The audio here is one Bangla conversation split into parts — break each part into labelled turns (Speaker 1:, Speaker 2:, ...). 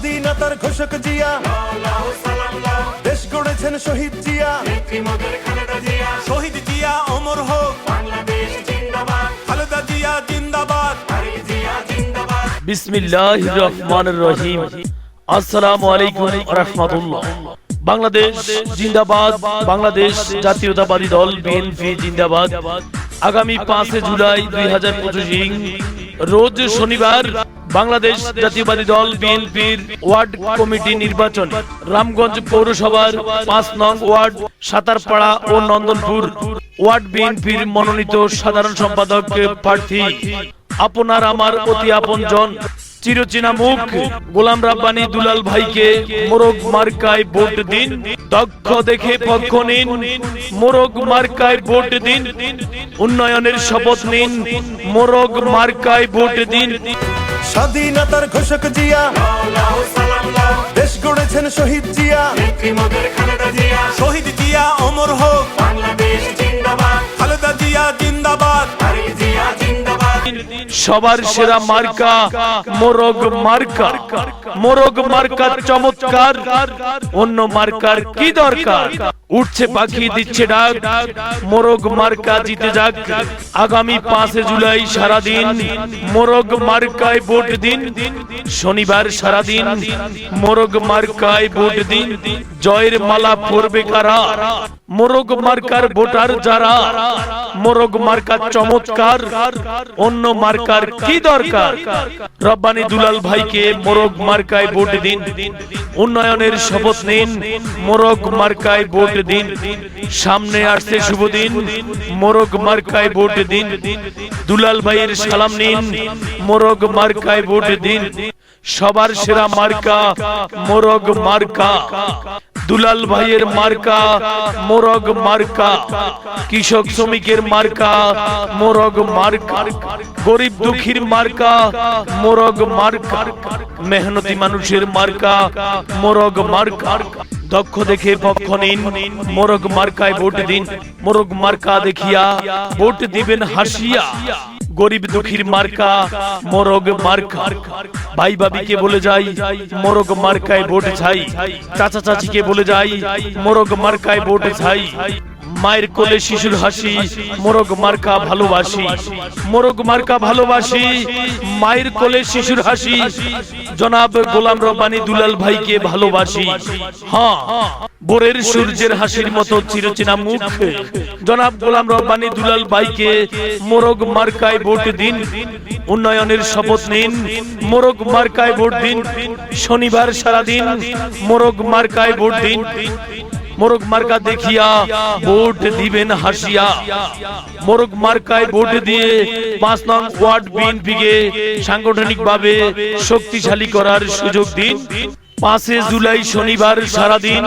Speaker 1: স্বাধীনতার ঘোষক জিয়া। দেশ গড়েছেন শহীদ জিয়া।
Speaker 2: শহীদ জিয়া অমর হোক। খালেদা জিয়া জিন্দাবাদ।
Speaker 3: বিসমিল্লাহ রহমান রহিম। আসসালামু আলাইকুম রহমতুল্লাহ। বাংলাদেশ জিন্দাবাদ। বাংলাদেশ জাতীয়তাবাদী দল বিএনপি জিন্দাবাদ। আগামী পাঁচে জুলাই দুই হাজার পঁচিশ রোজ শনিবার বাংলাদেশ জাতীয়বাদী দল বিএনপির ওয়ার্ড কমিটি নির্বাচন রামগঞ্জ পৌরসভার পাঁচ নং ওয়ার্ড সাতারপাড়া ও নন্দনপুর ওয়ার্ড বিএনপির মনোনীত সাধারণ সম্পাদক প্রার্থী। আপনার আমার অতি আপন জন চিরচেনা মুখ গোলাম রাব্বানি দুলাল ভাইকে মোরগ মার্কায় ভোট দিন। দক্ষ দেখে পক্ষ নিন মোরগ মার্কায় ভোট দিন। উন্নয়নের শপথ নিন মোরগ মার্কায় ভোট দিন।
Speaker 1: স্বাধীনতার ঘোষক জিয়া। দেশ গড়েছেন শহীদ জিয়া।
Speaker 2: শহীদ জিয়া
Speaker 3: সবার সেরা মার্কা মোরগ মার্কা। মোরগ মার্কার চমৎকার। অন্য মার্কার কি দরকার? উঠছে পাখি দিচ্ছে ডাক। মোরগ মার্কা জিতে যাক। আগামী পাঁচে জুলাই সারাদিন। মোরগ মার্কায় ভোট দিন। শনিবার সারাদিন। মোরগ মার্কায় ভোট দিন। জয়ের মালা পরবে কারা? মোরগ মার্কার ভোটার যারা? মোরগ মার্কার চমৎকার, অন্য মার্কার কি দরকার? রব্বানি দুলাল ভাইকে মোরগ মার্কায় ভোট দিন, উন্নয়নের শপথ নিন, মোরগ মার্কায় ভোট দিন, সামনে আসছে শুভ দিন, মোরগ মার্কায় ভোট দিন, দুলাল ভাইয়ের সালাম নিন, মোরগ মার্কায় ভোট দিন, সবার সেরা মার্কা মোরগ মার্কা। দুলাল ভাইয়ের মার্কা, মোরগ মার্কা, কৃষক শ্রমিকের মার্কা, মোরগ মার্কা, গরিব দুঃখীর মার্কা, মোরগ মার্কা, মেহনতি মানুষের মার্কা, মোরগ মার্কা, দক্ষ দেখে পক্ষ নিন, মোরগ মার্কায় ভোট দিন, মোরগ মার্কা দেখিয়া ভোট দিবেন হাসিয়া। গরিব দুঃখীর মার্কা, মোরগ মার্কা। ভাই বাবিকে বলে যাই, মোরগ মার্কায় ভোট চাই। চাচা চাচিকে বলে যাই, মোরগ মার্কায় ভোট চাই। মায়ের কোলে শিশুর হাসি, মোরগ মার্কা ভালোবাসি। মোরগ মার্কা ভালোবাসি, মায়ের কোলে শিশুর হাসি। জনাব গোলাম রব্বানি দুলাল ভাইকে ভালোবাসি। হ্যাঁ ভোরের সূর্যের হাসির মতো চিরচেনা মুখ। জনাব গোলাম রব্বানি দুলাল ভাইকে মোরগ মার্কায় ভোট দিন, উন্নয়নের শপথ নিন। মোরগ মার্কায় ভোট দিন, শনিবার সারাদিন মোরগ মার্কায় ভোট দিন। মোরগ মার্কা দেখিয়া ভোট দিবেন হাসিয়া। মোরগ মার্কায় ভোট দিয়ে পাঁচ নং ওয়ার্ড বিএনপিকে সাংগঠনিক ভাবে শক্তিশালী করার সুযোগ দিন। পাঁচে জুলাই শনিবার সারাদিন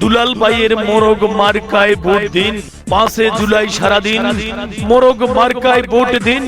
Speaker 3: দুলাল ভাইয়ের মোরগ মার্কায় ভোট দিন। পাঁচে জুলাই সারাদিন মোরগ মার্কায় ভোট দিন।